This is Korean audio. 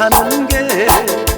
사는 게